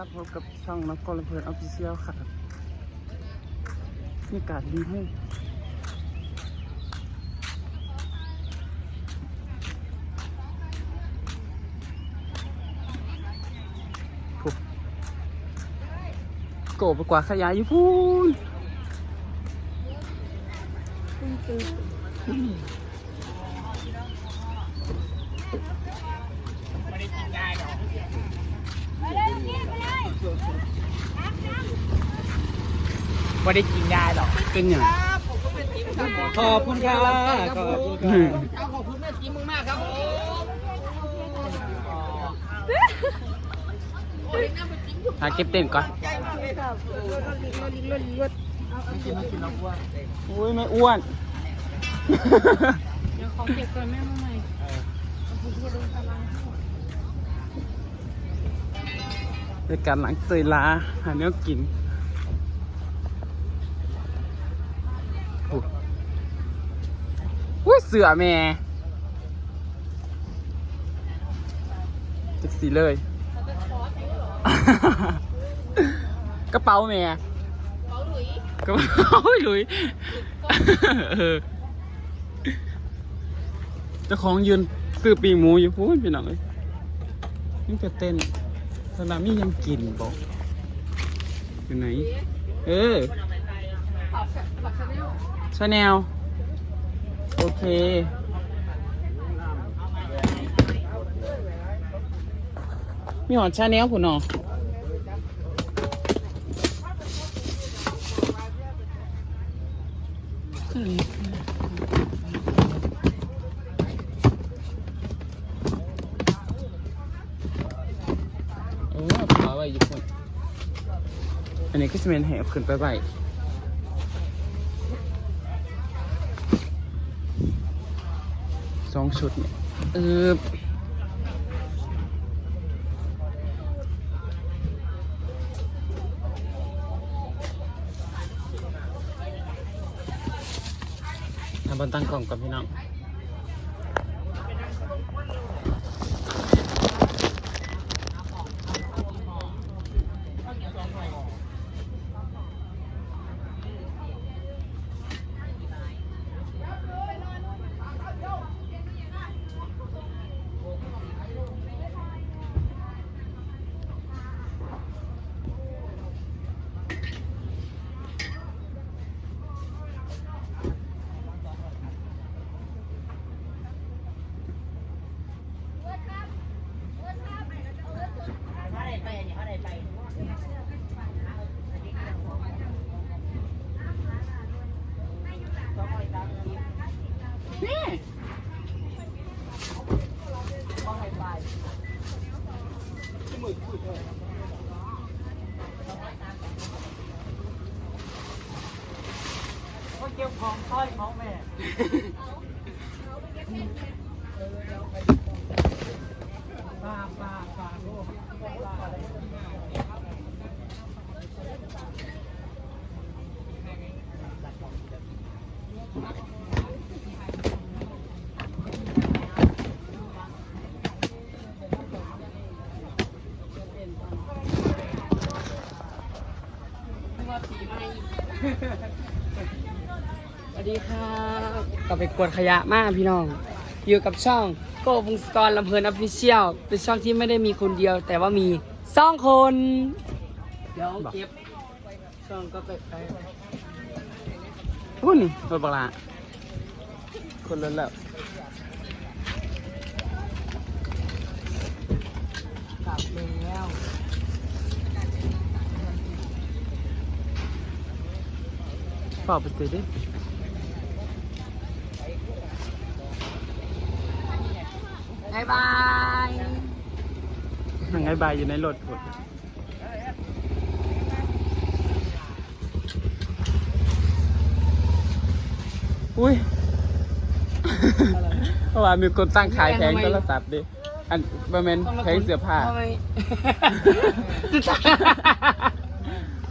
ครับพบกับช่องนักกอล์ฟเพื่อนออฟฟิเชียลค่ะบรรยากาศดีให้ถูกโกบกว่าขยายอยู่พูนต ไม่ได้กินได้หรอกเป็นอย่างขอบคุณค่ะขอบคุณอืมขอบคุณแม่กินมึงมากครับผมหาเก็บเต็นท์ก่อนกินไม่กินแล้วอ้วนอุ้ยไม่อ้วนเดี๋ยวขอเก็บก่อนแม่มาใหม่ ในการหลังเตยลาหาเนื้อกินอุ้ยเสือแม่จักสีเลย กระเป๋าแม่กระเป๋าหลุยเออเจ้าของยืนซื้อปีกหมูอยู่พูดพี่น้องเลยนี่จะเต้น สนามนี่ยังกินบอกอยู่ไหน เออชาแนลโอเค มีหอดชาแนลคุณเนาะเออเอาปลาไว้อยู่คนอั นี้ก็จะเป็นแหบขึ้นไปไว้สองชุดเนี่ยเออทำบนตั้งกล่องก่อนพี่น้อง เก็บของสร้อยของแม่ปลาปลาปลาลูกสวัสดีครับ ก็ไปกวดขยะมากพี่น้อง อยู่กับช่องโก้วงศกรลำเพลินออฟฟิเชียลเป็นช่องที่ไม่ได้มีคนเดียว แต่ว่ามีสองคน เดี๋ยวเก็บช่องก็ไปไปหุ้นรถบักละคนละแล้วกลับแล้วเปล่าไปซื้อดิายบายนั่งไงบายอยู่ในรถหมดอุ้ยเพราะว่ามีคนตั้งขายแผงโทรศัพท์ดิ อันบะเมนแผงเสื้อผ้าทำไม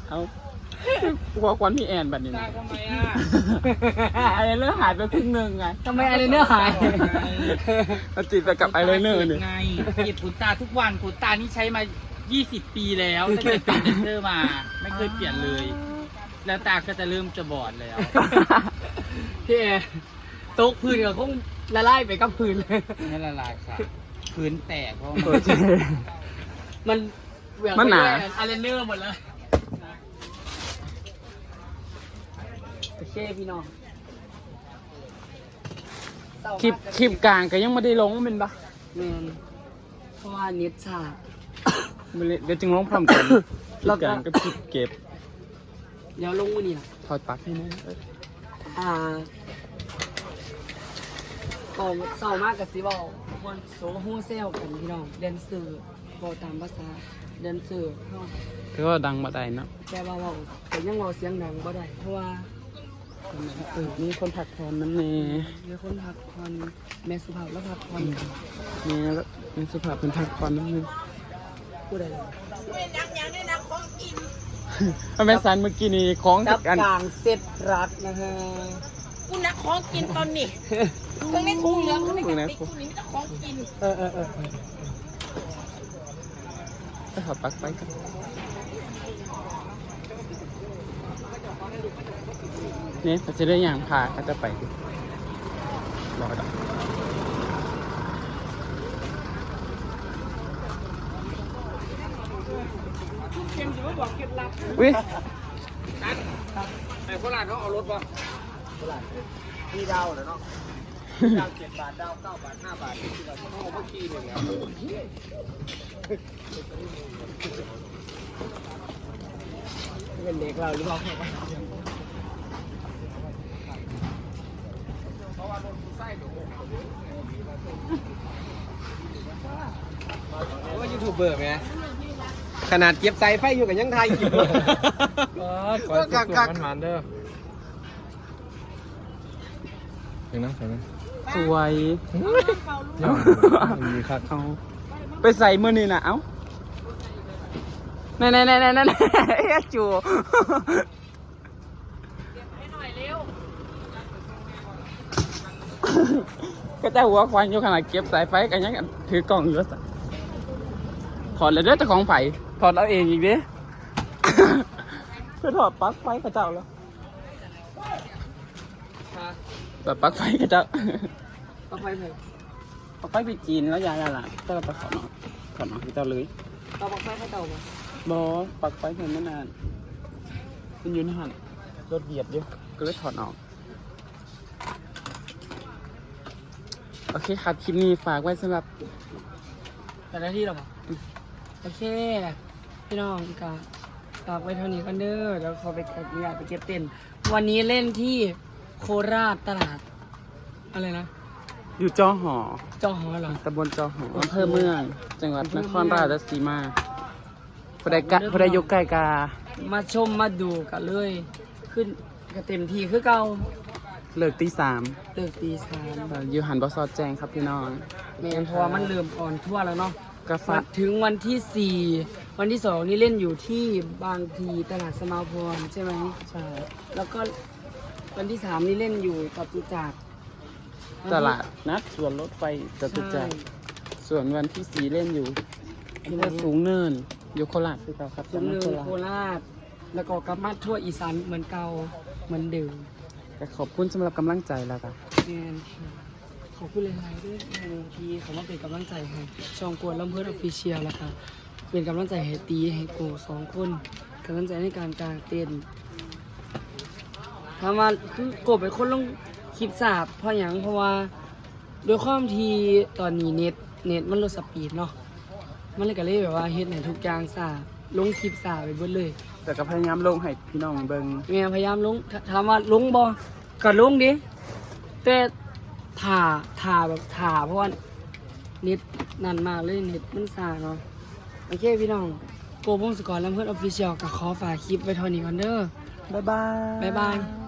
เอา กลัวควันพี่แอนบัดนี้ตานะทำไมอะไอเลนเนอร์หายไปครึ่งหนึ่งไงทำไมอะไรเนื้อหายเราติดไปกับไอเลนเนอร์เนี่ยไงเก็บขนตาทุกวันขนตานี่ใช้มา 20 ปีแล้วตั้งแต่เป็นแดนเซอร์มา ไม่เคยเปลี่ยนเลย แล้วตาก็จะเริ่มจะบอดแล้วพี่เอโต๊ะพื้นก็คงละลายไปกับพื้นเลยนั่นละลายค่ะพื้นแตกเพราะโอมันเคมันเหวี่ยงมันหนาไปเลยอะไรเนอร์หมดเลย โอเคพี่น้องคลิปคลิปกลางก็ยังไม่ได้ลงเป็นปะแมนเพราะว่าเน็ตชาไม่ได้เดี๋ยวจึงลงพร้อมกันคลิแล้ปวก็กลางก็คลิปเก็บเดี๋ยวลงวันนี้ล่ะถอดปลั๊กให้นะเอ้ยอ่าก่อนเศร้ามากกับสิบอลคนโซฮู้เซลกันพี่น้องเดนเซอร์บอกตามภาษาเดนเซอร์เนาะแต่ก็ดังมาได้เนาะแต่ว่าเว้าแต่ยังเว้าเสียงดังบ่ได้เพราะว่า เออมีคนผักแทนนั่นเองมีคนพักผ่อนแม่สุภาพแล้วพักผ่อนมีแล้วมีสุภาพเป็นผักก่อนนั่นเองผู้ใดล่ะเอาแม่สันเมื่อกี้นี้ของจับอันกลางเสร็จรักนะฮะกูนักของกินตอนนี้เครื่องในถุงเหลืองเครื่องในกระติกกูนี่มีแต่ของกิน เออเออเออไปถอดปลั๊กไปกัน นี่เขาจะได้อย่างพาเขาจะไปรอดอกอุ้ยไอ้โคราชเขาเอารถป่ะโคราชมีดาวเหรอเนาะดาวเจ็ดบาทดาวเก้าบาทห้าบาทที่เราเขาเอาเมื่อกี้เนี่ยครับเป็นเด็กเราหรือเปล่า ว่ายูทูบเบอร์ไงขนาดเก็บสายไฟอยู่กับยังไทยอยู่ก็กักกักมันเด้อยังนั่งใส่ไหมสวยมีครับเอาไปใส่เมื่อนี่นะเอ้าแน่แน่แน่แน่แน่เอ๊ะจู ก็จะหัวควันอยู่ขนาดเก็บสายไฟกันยังถือกล่องอยู่สัถอดเลยเด้อเจ้าของไผ่ถอดเอาเองอีกดิเพื่อถอดปลั๊กไฟกระเจ้าแล้วถอดปลั๊กไฟกระเจ้าเอาไปเถอะเอาไปไปจีนแล้วยายอะไรก็ไปขอมาขอมาพี่เจ้าเลยเอาบอกไปให้เต่ามาบอปักไปเห็นไม่นานมันอยู่ในหันรถเหยียบเยอะก็เลยถอดออก โอเคครับ คลิปนี้ฝากไว้สำหรับแต่ละที่เราบอกโอเค พี่น้องก็ฝากไว้เท่านี้กันเด้อเดี๋ยวขอไปขออนุญาตไปเก็บเต็นท์วันนี้เล่นที่โคราชตลาด อะไรนะ อยู่จอหอจอหอเหรอ ตำบลจอหออำเภอเมือง จังหวัดนครราชสีมาพอได้กะพอได้ยกไก่กา มาชมมาดูกันเลย ขึ้นก็เต็มที่คือเก่า เลิกตีสามเลิกตีสามเอ่ออยู่หันบอสอดแจงครับพี่น้อง แม่นเพราะว่ามันเริ่มอ่อนทั่วแล้วเนาะกามาฝากถึงวันที่สี่วันที่สองนี่เล่นอยู่ที่บางพลีตลาดสมาพรใช่ไหมใช่ แล้วก็วันที่สามนี่เล่นอยู่จตุจักรตลาดนัดสวนรถไฟจตุจักรส่วนวันที่สีเล่นอยู่ที่ว่าสูงเนินอยู่โคราชคือเก่าครับสุนเนินจังหวัดโคราช แล้วก็กลับมาทั่วอีสานเหมือนเก่าเหมือนเดิม ก็ขอบคุณสำหรับกำลังใจแล้วกันแมนค่ะขอบคุณหลายๆด้วยที่เขามาเป็นกำลังใจให้ช่องกวนลำเพื่อนออฟฟิเชียลแล้วค่ะเป็นกำลังใจให้ตีให้โกสองคนกำลังใจในการกางเต้นถามาคือโกเป็นคนลงคลิปสาบเพราะอย่างเพราะว่าด้วยความที่ตอนนี้เน็ตเน็ตมันลดสปีดเนาะมันเลยก็เลยแบบว่าเฮ็ดให้ทุกอย่างสาบลงคลิปสาบไปเบิดเลย แต่ก็พยายามลงให้พี่น้องเบิงแม่พยายามลงถถามว่าลงบ่ก็ลงดิแต่ถ่าถ่าแบบถ่าเพราะว่าเน็ตนั่นมากเลยเน็ตมันสาเนาะโอเคพี่น้องโกพงศกรและเพื่อนออฟฟิเชียลก็ขอฝากคลิปไว้เท่านี้ก่อนเด้อบ๊ายบาย บ๊ายบาย